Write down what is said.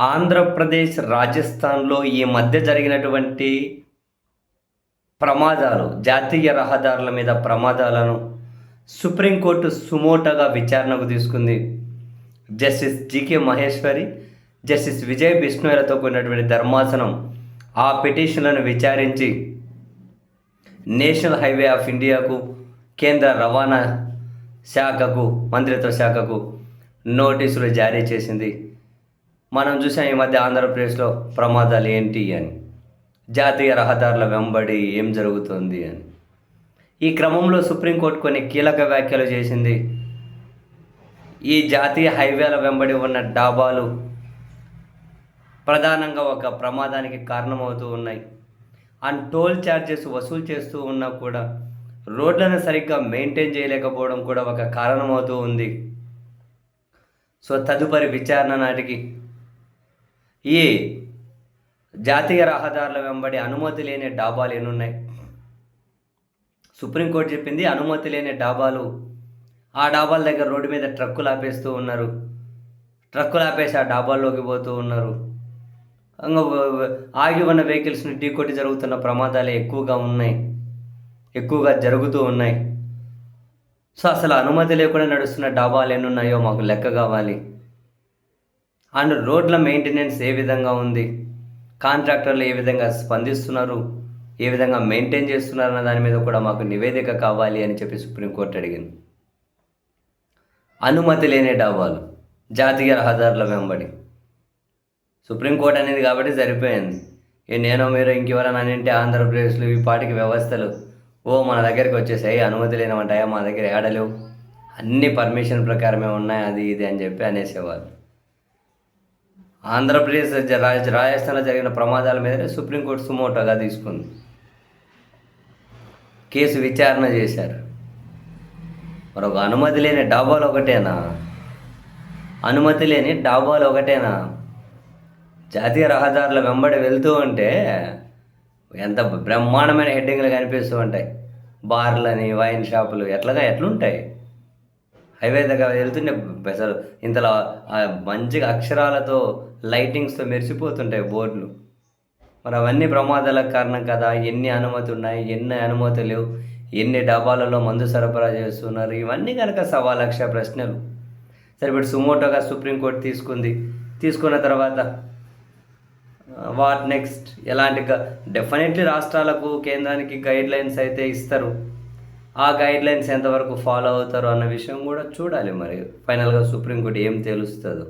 ఆంధ్రప్రదేశ్ రాజస్థాన్లో ఈ మధ్య జరిగినటువంటి ప్రమాదాలు జాతీయ రహదారుల మీద ప్రమాదాలను సుప్రీంకోర్టు సుమోటగా విచారణకు తీసుకుంది. Justice GK Maheshwari justice Vijay బిష్ణులతో కూడినటువంటి ధర్మాసనం ఆ పిటిషన్లను విచారించి నేషనల్ హైవే ఆఫ్ ఇండియాకు కేంద్ర రవాణా శాఖకు మంత్రిత్వ శాఖకు నోటీసులు జారీ చేసింది. మనం చూసాం ఈ మధ్య ఆంధ్రప్రదేశ్లో ప్రమాదాలు ఏంటి అని. జాతీయ రహదారుల వెంబడి ఏం జరుగుతుంది అని. ఈ క్రమంలో సుప్రీంకోర్టు కొన్ని కీలక వ్యాఖ్యలు చేసింది. ఈ జాతీయ హైవేల వెంబడి ఉన్న డాబాలు ప్రధానంగా ఒక ప్రమాదానికి కారణమవుతూ ఉన్నాయి. అండ్ టోల్ ఛార్జెస్ వసూలు చేస్తూ ఉన్నా కూడా రోడ్లను సరిగ్గా మెయింటైన్ చేయలేకపోవడం కూడా ఒక కారణమవుతూ ఉంది. సో తదుపరి విచారణ నాటికి ఈ జాతీయ రహదారుల వెంబడి అనుమతి లేని డాబాలు ఎన్నున్నాయి? సుప్రీంకోర్టు చెప్పింది అనుమతి లేని డాబాలు. ఆ డాబాల దగ్గర రోడ్డు మీద ట్రక్కులు ఆపేస్తూ ఉన్నారు. ట్రక్కులు ఆపేసి ఆ డాబాల్లోకి పోతూ ఉన్నారు. ఇంకా ఆగి ఉన్న వెహికల్స్ని ఢీకొట్టి జరుగుతున్న ప్రమాదాలు ఎక్కువగా ఉన్నాయి. ఎక్కువగా జరుగుతూ ఉన్నాయి. సో అసలు అనుమతి లేకుండా నడుస్తున్న డాబాలు ఎన్నున్నాయో మాకు లెక్క కావాలి. అండ్ రోడ్ల మెయింటెనెన్స్ ఏ విధంగా ఉంది? కాంట్రాక్టర్లు ఏ విధంగా స్పందిస్తున్నారు? ఏ విధంగా మెయింటైన్ చేస్తున్నారు అన్న దాని మీద కూడా మాకు నివేదిక కావాలి అని చెప్పి సుప్రీంకోర్టు అడిగింది. అనుమతి లేని డాబాలు జాతీయ రహదారుల వెంబడి. సుప్రీంకోర్టు అనేది కాబట్టి సరిపోయింది. నేను మీరు ఇంకెవరైనా అంటే ఆంధ్రప్రదేశ్లో ఈ పాటికి వ్యవస్థలు ఓ మన దగ్గరికి వచ్చేసాయి అనుమతి లేనమంటాయా మా దగ్గర ఏడలేవు అన్ని పర్మిషన్ ప్రకారమే ఉన్నాయి అది ఇది అని చెప్పి అనేసేవాళ్ళు. ఆంధ్రప్రదేశ్ రాజస్థాన్లో జరిగిన ప్రమాదాల మీద సుప్రీంకోర్టు సుమోటోగా తీసుకుంది. కేసు విచారణ చేశారు. మరొక అనుమతి లేని డాబాలు ఒకటేనా? అనుమతి లేని డాబాలు ఒకటేనా? జాతీయ రహదారుల వెంబడి వెళ్తూ ఉంటే ఎంత బ్రహ్మాండమైన హెడ్డింగ్లు కనిపిస్తూ ఉంటాయి. బార్లని వైన్ షాపులు ఎట్లాగా ఎట్లుంటాయి? హైవే దగ్గర వెళ్తుండే అసలు ఇంతలో మంచిగా అక్షరాలతో లైటింగ్స్తో మెరిసిపోతుంటాయి బోర్డులు. మరి అవన్నీ ప్రమాదాలకు కారణం కదా. ఎన్ని అనుమతులు ఉన్నాయి ఎన్ని అనుమతులు లేవు ఎన్ని డబ్బాలలో మందు సరఫరా చేస్తున్నారు? ఇవన్నీ కనుక సవా లక్ష ప్రశ్నలు. సరే ఇప్పుడు సుమోటోగా సుప్రీంకోర్టు తీసుకుంది. తీసుకున్న తర్వాత వాట్ నెక్స్ట్? ఎలాంటి డెఫినెట్లీ రాష్ట్రాలకు కేంద్రానికి గైడ్ లైన్స్ అయితే ఇస్తారు. ఆ గైడ్లైన్స్ ఎంతవరకు ఫాలో అవుతారో అన్న విషయం కూడా చూడాలి మరి. ఫైనల్గా సుప్రీంకోర్టు ఏం తెలుస్తుందో.